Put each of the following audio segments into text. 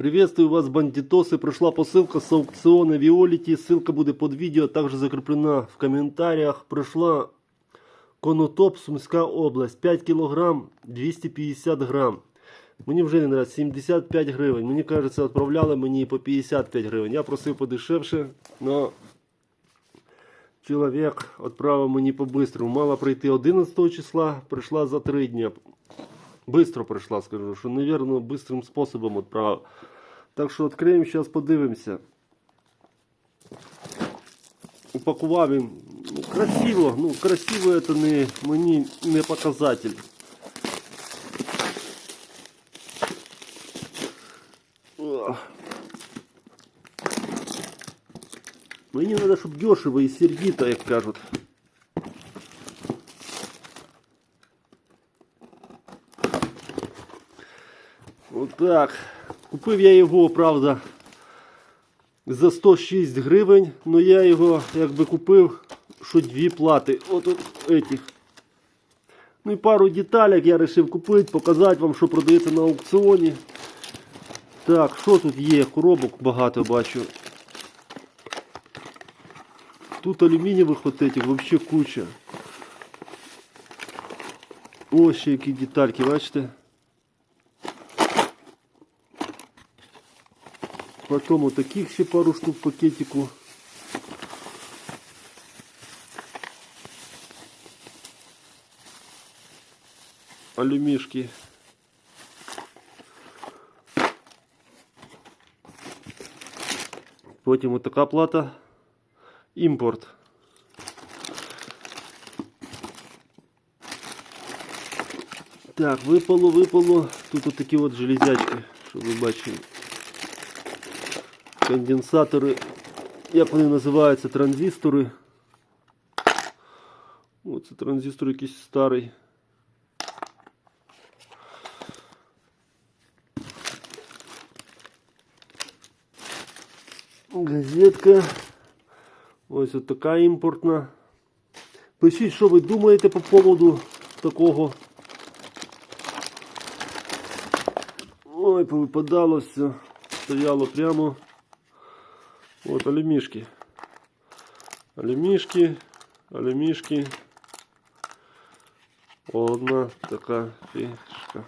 Приветствую вас, бандитосы. Пришла посылка с аукциона Виолити. Ссылка будет под видео, также закреплена в комментариях. Пришла Конотоп, Сумська область. 5 кілограм, 250 грам. Мені вже не нравится, 75 гривень. Мені кажется, відправляли мені по 55 гривень. Я просив подешевше, но чоловік відправив мені по-бистрому. Мала прийти 11 числа, прийшла за 3 дня. Быстро прийшла, скажу, що, наверное, быстрым способом відправив. Так що відкриємо, зараз подивимося. Упакував він. Ну, красиво, ну красиво це не, мені не показатель. Ох. Мені треба, щоб дешево і сердито, як кажуть. Отак. Купив я його, правда, за 106 гривень, але я його якби купив, що дві плати. От от этих. Ну і пару деталек я вирішив купити, показати вам, що продається на аукціоні. Так, що тут є? Коробок багато бачу. Тут алюмінієвих от вообще куча. Ось ще які детальки, бачите? Потом вот таких ще пару штук в пакетику. Алюмишки. Потім вот така плата. Імпорт. Так, випало, випало. Тут от такі от железячки, щоб ви бачили. Конденсатори, як вони називаються, транзистори. О, це транзистор якийсь старий. Газетка. Ось от така імпортна. Пишіть, що ви думаєте по поводу такого. Ой, повипадало все. Стояло прямо. Вот алюмишки. Алюмишки, алюмишки. Одна така фішка.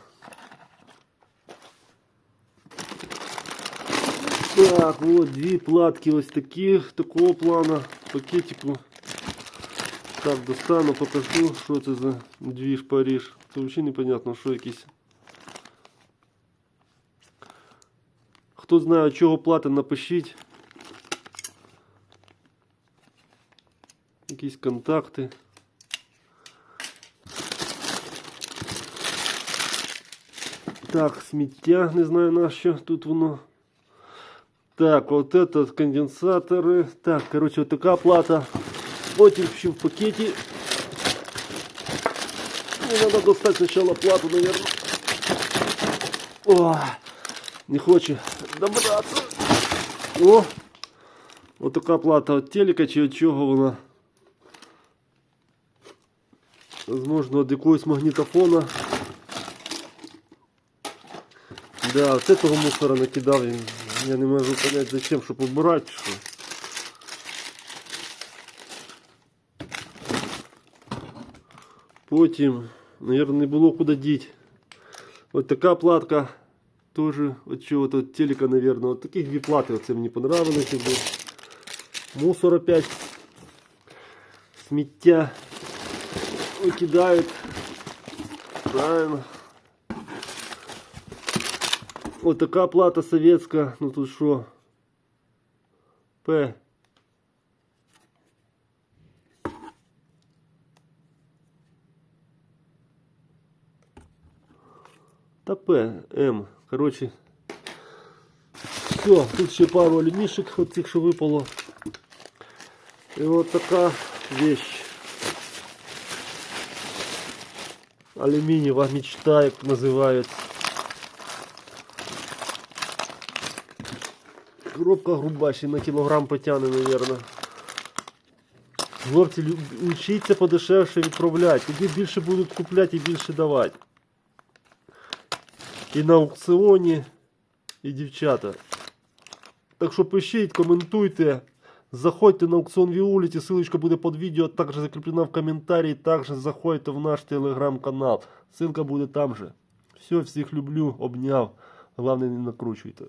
Так, вот дві платки ось такі, такого плана, пакетику. Так, достану, покажу, що це за двіж Париж. Це взагалі непонятно, що якісь. Хто знає, чого плати, напишіть. Якісь контакти. Так, сміття, не знаю на що тут воно. Так, вот это конденсаторы. Так, короче, вот такая плата. Потім ще в пакеті. Мне надо достать сначала плату, наверное. О, не хоче добраться. О! Вот така плата от телека чи від чого вона. Возможно, від якогось магнітофона. Да, от этого мусора накидав. Я- Я не можу понять зачем, щоб убирати. Що. Потім, наверное, не було куди діти. От така платка. Тоже от чого-то от телека, наверное. От таких дві плати. Оце мені понравилось. якби. Мусор опять. Сміття викидають. Правильно. Вот така плата советська. Ну тут що? П. Та П, М. Короче. Все, тут ще пару алюмішек, от цих, що випало. І от така вещь. Алюмінієва мечта, як називають. Коробка груба, ще на кілограм потягне, наверное. Хлопці, учіться подешевше відправляти. Тоді більше будуть купляти і більше давати. І на аукціоні і дівчата. Так що пишіть, коментуйте. Заходьте на аукцион Віоліті, ссылочка буде під відео, також закріплена в коментарі. Також заходьте в наш телеграм-канал. Ссылка буде там же. Все, всіх люблю, обняв. Головне не накручуйте.